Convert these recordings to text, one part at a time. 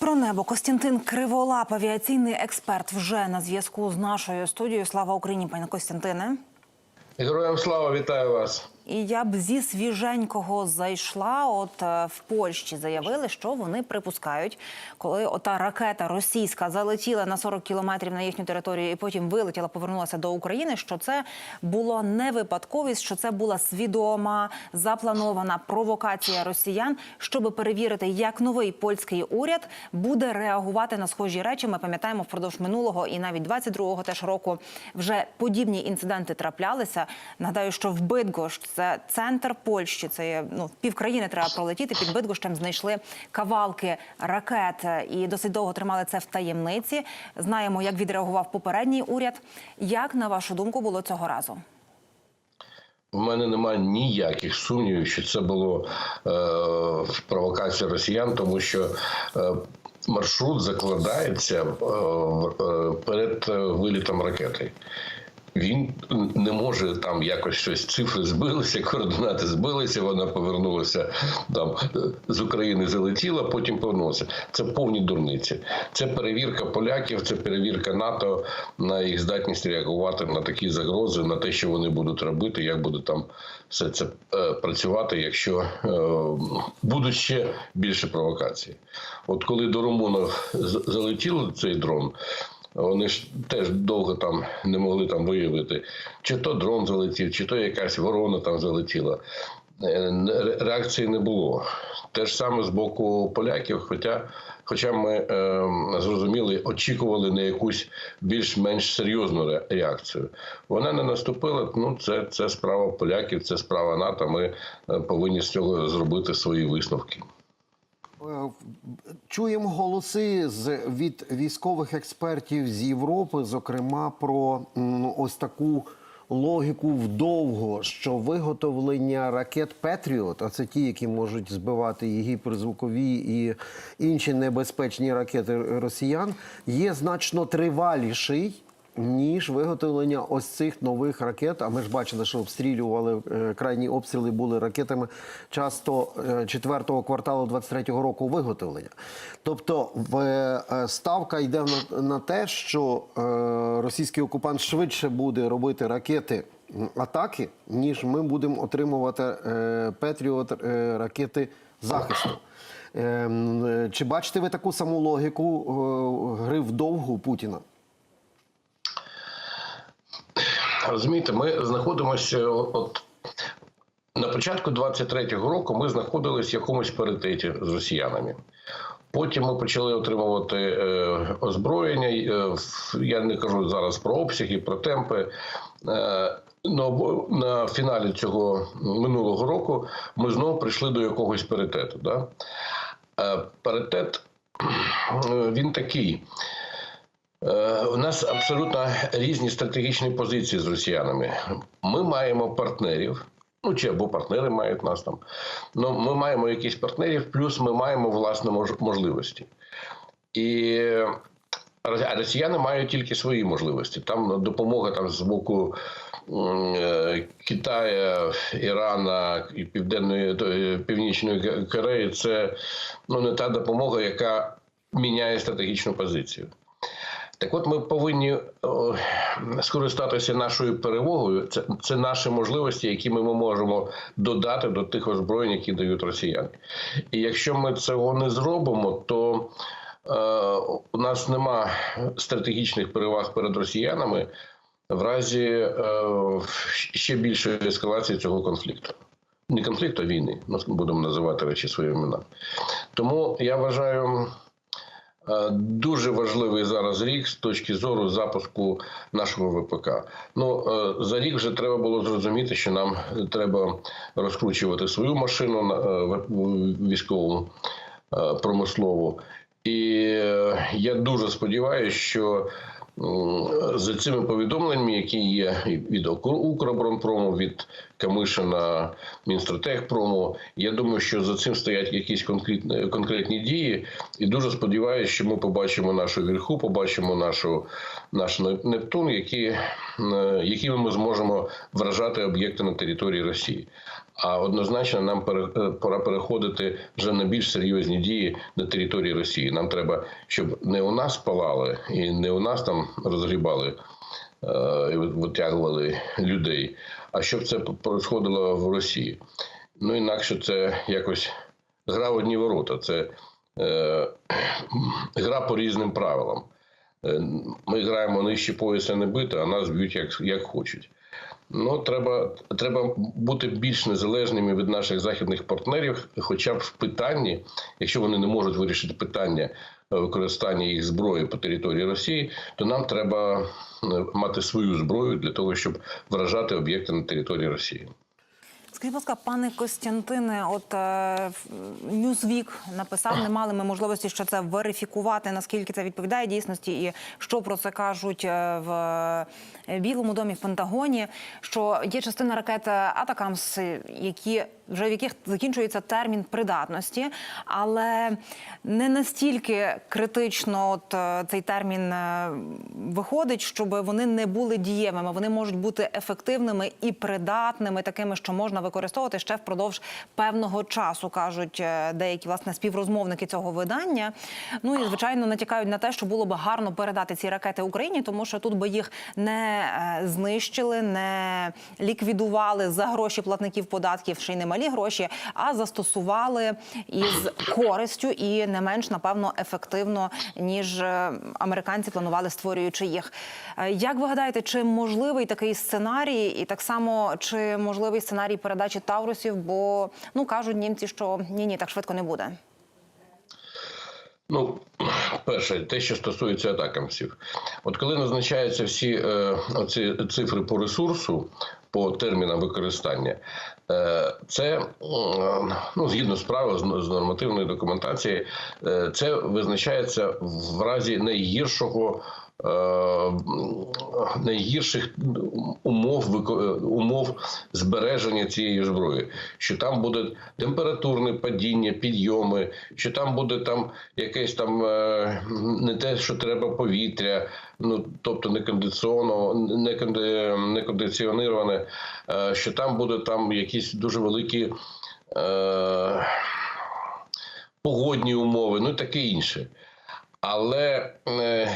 Про небо Костянтин Криволап, авіаційний експерт, вже на зв'язку з нашою студією. Слава Україні, пане Костянтине. Героям слава, вітаю вас. І я б зі свіженького зайшла. От е, в Польщі заявили, що вони припускають, коли ота ракета російська залетіла на 40 кілометрів на їхню територію і потім вилетіла, повернулася до України. Що це було не випадковість, що це була свідома запланована провокація росіян, щоб перевірити, як новий польський уряд буде реагувати на схожі речі. Ми пам'ятаємо впродовж минулого і навіть 22-го теж року вже подібні інциденти траплялися. Нагадаю, що в Бидгощ це центр Польщі. Це є, ну пів країни треба пролетіти. Під Бидгощем знайшли кавалки ракет і досить довго тримали це в таємниці. Знаємо, як відреагував попередній уряд. Як на вашу думку було цього разу? У мене немає ніяких сумнівів, що це було е, провокація росіян, тому що е, маршрут закладається е, е, перед вилітом ракети. Він не може там якось щось цифри збилися, координати збилися. Вона повернулася там з України, залетіла, потім повернулася. Це повні дурниці. Це перевірка поляків, це перевірка НАТО на їх здатність реагувати на такі загрози, на те, що вони будуть робити, як буде там все це е, працювати, якщо е, будуть ще більше провокацій. От коли до Румунов залетів цей дрон. Вони ж теж довго там не могли там виявити, чи то дрон залетів, чи то якась ворона там залетіла. Реакції не було. Те ж саме з боку поляків, хоча хоча ми е, зрозуміли, очікували на якусь більш-менш серйозну реакцію. Вона не наступила. Ну, це, це справа поляків, це справа НАТО. Ми повинні з цього зробити свої висновки. Чуємо голоси з від військових експертів з Європи, зокрема про ось таку логіку вдовго, що виготовлення ракет Петріот, а це ті, які можуть збивати і гіперзвукові і інші небезпечні ракети росіян, є значно триваліший. Ніж виготовлення ось цих нових ракет. А ми ж бачили, що обстрілювали е, крайні обстріли були ракетами часто е, четвертого кварталу 23-го року виготовлення. Тобто е, ставка йде на, те, що російський окупант швидше буде робити ракети атаки, ніж ми будемо отримувати Петріот ракети захисту. Е, чи бачите ви таку саму логіку е, гри вдовгу Путіна? Розумієте, ми знаходимося от. На початку 23-го року ми знаходилися в якомусь паритеті з росіянами. Потім ми почали отримувати е, озброєння. Е, я не кажу зараз про обсяги, про темпи. Е, но на фіналі цього минулого року ми знову прийшли до якогось паритету. Да? Е, паритет він такий. Е, у нас абсолютно різні стратегічні позиції з росіянами. Ми маємо партнерів, ну чи або партнери мають нас там. Ну ми маємо якісь партнерів, плюс ми маємо власні можливості. І а росіяни мають тільки свої можливості. Там допомога там з боку е, Китаю, Ірана і Південної Північної Кореї це ну не та допомога, яка міняє стратегічну позицію. Так, от ми повинні о, скористатися нашою перемогою. Це це наші можливості, які ми можемо додати до тих озброєнь, які дають росіяни. І якщо ми цього не зробимо, то е, у нас нема стратегічних переваг перед росіянами в разі е, ще більшої ескалації цього конфлікту. Не конфлікту, а війни. Ми будемо називати речі своїми іменами. Тому я вважаю. Дуже важливий зараз рік з точки зору запуску нашого ВПК. Ну за рік вже треба було зрозуміти, що нам треба розкручувати свою машину військову промислову. І я дуже сподіваюся, що за цими повідомленнями, які є від Укроборонпрому, від Камишина, Мінстратехпрому, я думаю, що за цим стоять якісь конкретні конкретні дії, і дуже сподіваюся, що ми побачимо нашу вірху, побачимо нашу наш Нептун, які, якими ми зможемо вражати об'єкти на території Росії. А однозначно нам е, пора переходити вже на більш серйозні дії на території Росії. Нам треба, щоб не у нас палали і не у нас там розгрібали е, і витягували людей, а щоб це происходило в Росії. Ну інакше це якось гра в одні ворота. Це е, гра по різним правилам. Е, Ми граємо нижче пояса не бити, а нас б'ють як, як хочуть. Ну, треба, треба бути більш незалежними від наших західних партнерів, хоча б в питанні, якщо вони не можуть вирішити питання е, використання їх зброї по території Росії, то нам треба е, мати свою зброю для того, щоб вражати об'єкти на території Росії. Скажіть, будь ласка, пане Костянтине, от е, Ньюзвік написав, не мали ми можливості ще це верифікувати, наскільки це відповідає дійсності, і що про це кажуть е, в е, Білому домі в Пентагоні. Що є частина ракет Атакамс, які вже в яких закінчується термін придатності, але не настільки критично от е, цей термін е, виходить, щоб вони не були дієвими. Вони можуть бути ефективними і придатними, такими, що можна використовувати ще впродовж певного часу, кажуть е, деякі власне співрозмовники цього видання. Ну і звичайно натякають на те, що було би гарно передати ці ракети Україні, тому що тут би їх не е, знищили, не ліквідували за гроші платників податків, ще й не малі гроші, а застосували із користю і не менш напевно ефективно ніж е, американці планували, створюючи їх. Як ви гадаєте, чи можливий такий сценарій, і так само чи можливий сценарій передачі Таврусів? Бо ну кажуть німці, що ні, ні, так швидко не буде. Ну, перше, те, що стосується атакамсів. От коли назначаються всі е, оці цифри по ресурсу, по термінам використання, е, це м, ну, згідно з правил, з з нормативної документації, е, це визначається в разі найгіршого. Е, Найгірших умов умов збереження цієї зброї, що там буде температурне падіння, підйоми, що там буде там якесь там е, не те, що треба повітря, ну тобто не кондиціоно, не, конди- не кондиціоніроване, е, що там буде там якісь дуже великі е, погодні умови, ну і таке інше. Але е,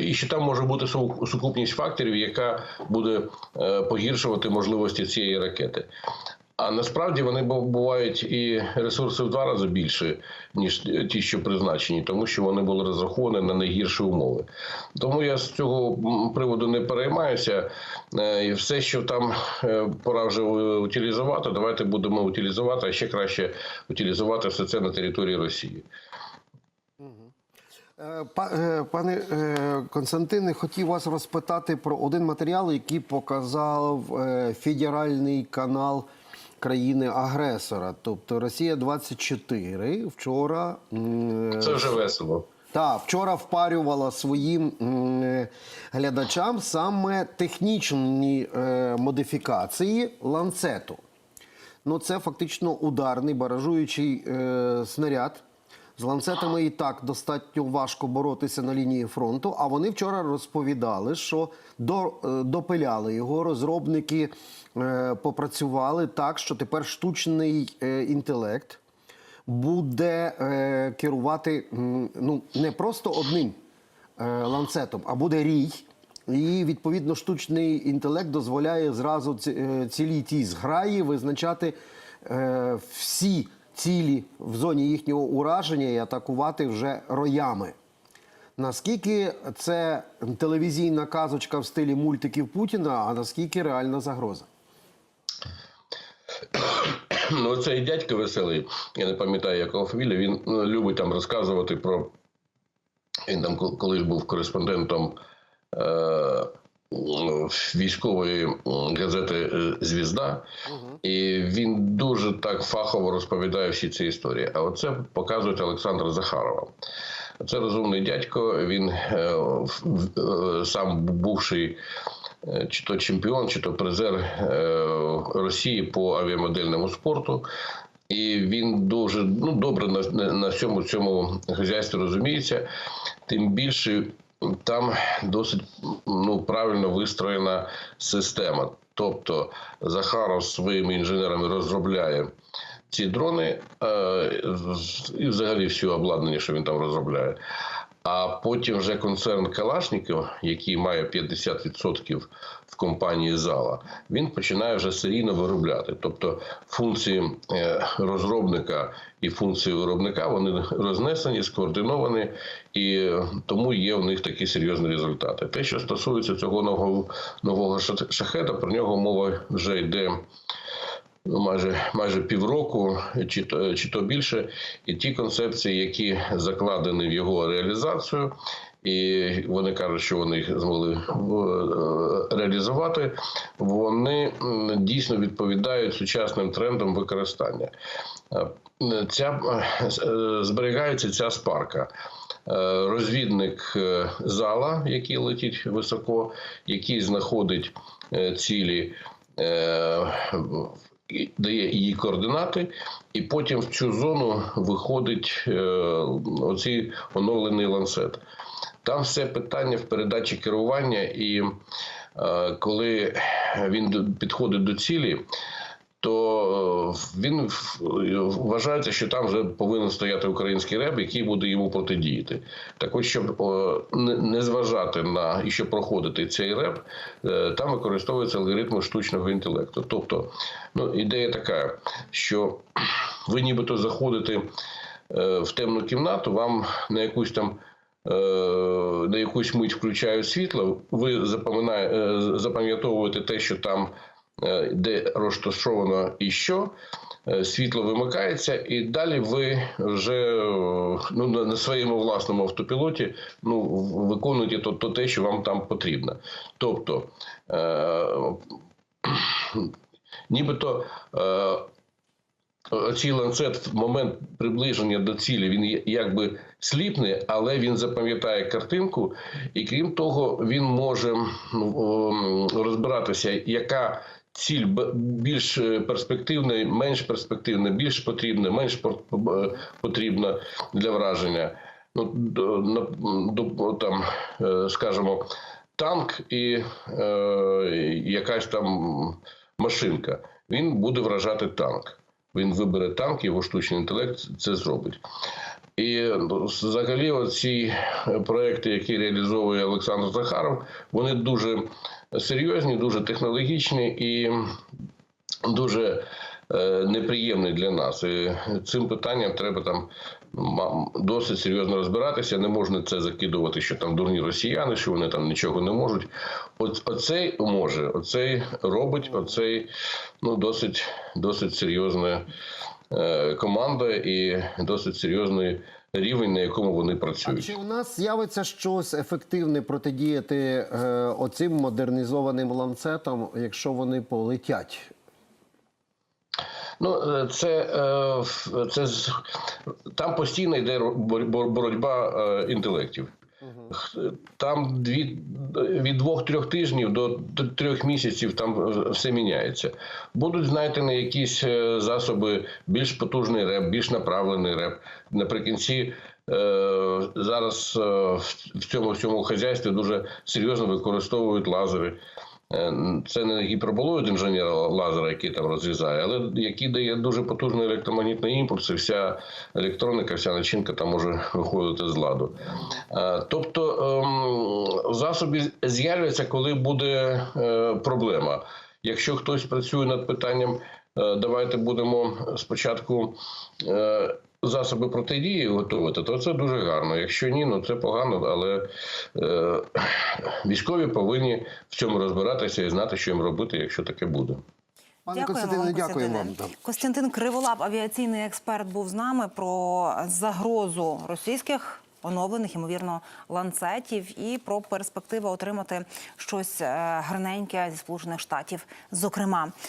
і- що там може бути сукупність факторів, яка буде е, погіршувати можливості цієї ракети. А насправді вони бувають і ресурси в два рази більше, ніж ті, що призначені, тому що вони були розраховані на найгірші умови. Тому я з цього приводу не переймаюся. Е, І все, що там пора вже утилізувати, давайте будемо утилізувати, а ще краще утилізувати все це на території Росії. Е, е, Пане е, Константине, хотів вас розпитати про один матеріал, який показав федеральний канал країни-агресора. Тобто Росія 24 вчора. Це вже весело. та вчора впарювала своїм глядачам саме технічні модифікації ланцету. Ну, це фактично ударний баражуючий снаряд. З ланцетами і так достатньо важко боротися на лінії фронту. А вони вчора розповідали, що до, е, допиляли його. Розробники е, попрацювали так, що тепер штучний е, інтелект буде е, керувати ну, не просто одним е, ланцетом, а буде рій. І відповідно штучний інтелект дозволяє зразу е, цілій тій зграї визначати е, всі цілі в зоні їхнього ураження і атакувати вже роями. Наскільки це телевізійна казочка в стилі мультиків Путіна, а наскільки реальна загроза? Ну, цей дядько веселий, я не пам'ятаю, якого фамілія, він ну, любить там розказувати про. Він там колись був кореспондентом е, військової газети е, Звізда, і він дуже так фахово розповідає всі ці історії. А оце показують Олександра Захарова. Це розумний дядько. Він е, е, сам бувший е, чи то чемпіон, чи то призер е, Росії по авіамодельному спорту. І він дуже ну, добре на, на, на всьому цьому хазяйстві розуміється. Тим більше там досить ну, правильно вистроєна система. Тобто Захаров своїми інженерами розробляє ці дрони е, і взагалі всю обладнання, що він там розробляє. А потім вже концерн Калашников, який має 50% в компанії зала, він починає вже серійно виробляти. Тобто функції е, розробника і функції виробника вони рознесені, скоординовані, і тому є у них такі серйозні результати. Те, що стосується цього нового нового ша- шахеда, про нього мова вже йде ну, майже майже півроку, чи то, чи то більше, і ті концепції, які закладені в його реалізацію, і вони кажуть, що вони їх змогли е, реалізувати, вони дійсно відповідають сучасним трендам використання. Е, Ця е, зберігається ця спарка. Розвідник зала, який летить високо, який знаходить цілі дає її координати, і потім в цю зону виходить е, оцей оновлений ланцет. Там все питання в передачі керування, і е, коли він підходить до цілі, то е, він вважається, що там вже повинен стояти український реб, який буде йому протидіяти. Так от, щоб не- не зважати на і щоб проходити цей реб, е, там використовуються алгоритми штучного інтелекту. Тобто, ну, ідея така, що ви нібито заходите е, в темну кімнату, вам на якусь там е, на якусь мить включають світло, ви е, запам'ятовуєте те, що там е, де розташовано і що. е, Світло вимикається, і далі ви вже е, ну, на- своєму власному автопілоті ну, виконуєте то, то те, що вам там потрібно. Тобто, е, нібито е, Оцей ланцет в момент приближення до цілі він якби сліпне, але він запам'ятає картинку, і крім того, він може ну, розбиратися, яка ціль більш е, перспективна, менш перспективна, більш потрібна, менш е, потрібна для враження. Ну, до, там, е, скажімо, танк і е, якась там машинка. Він буде вражати танк. Він вибере танк, його штучний інтелект це зробить. І ну, взагалі, ці проекти, які реалізовує Олександр Захаров, вони дуже серйозні, дуже технологічні і дуже е, неприємні для нас. І цим питанням треба там досить серйозно розбиратися. Не можна це закидувати, що там дурні росіяни, що вони там нічого не можуть. От оцей може, оцей робить, оцей ну досить досить серйозна е, команда і досить серйозний рівень, на якому вони А працюють. чи у нас з'явиться щось ефективне протидіяти е, оцим модернізованим ланцетам, якщо вони полетять? Ну, е, це, е, це там постійно йде ро- бор- бор- боротьба е, інтелектів. Там дві, від двох-трьох тижнів до трьох місяців там все міняється. Будуть знайдені якісь е, засоби, більш потужний реп, більш направлений реп. Наприкінці е, зараз е, в цьому всьому хазяйстві дуже серйозно використовують лазери. Е, Це не гіперболоїд інженера лазера, який там розрізає, але який дає дуже потужний електромагнітний імпульс, і вся електроніка, вся начинка там може виходити з ладу. Е, Тобто ем, засоби з'являться, коли буде е, проблема. Якщо хтось працює над питанням, давайте будемо спочатку. Засоби протидії готувати, то це дуже гарно. Якщо ні, ну це погано, але е, військові повинні в цьому розбиратися і знати, що їм робити, якщо таке буде. Пане Костянтине, вам, вам. Костянтин Криволап, авіаційний експерт, був з нами про загрозу російських оновлених, ймовірно, ланцетів і про перспективи отримати щось е, гарненьке зі сполучених штатів, зокрема.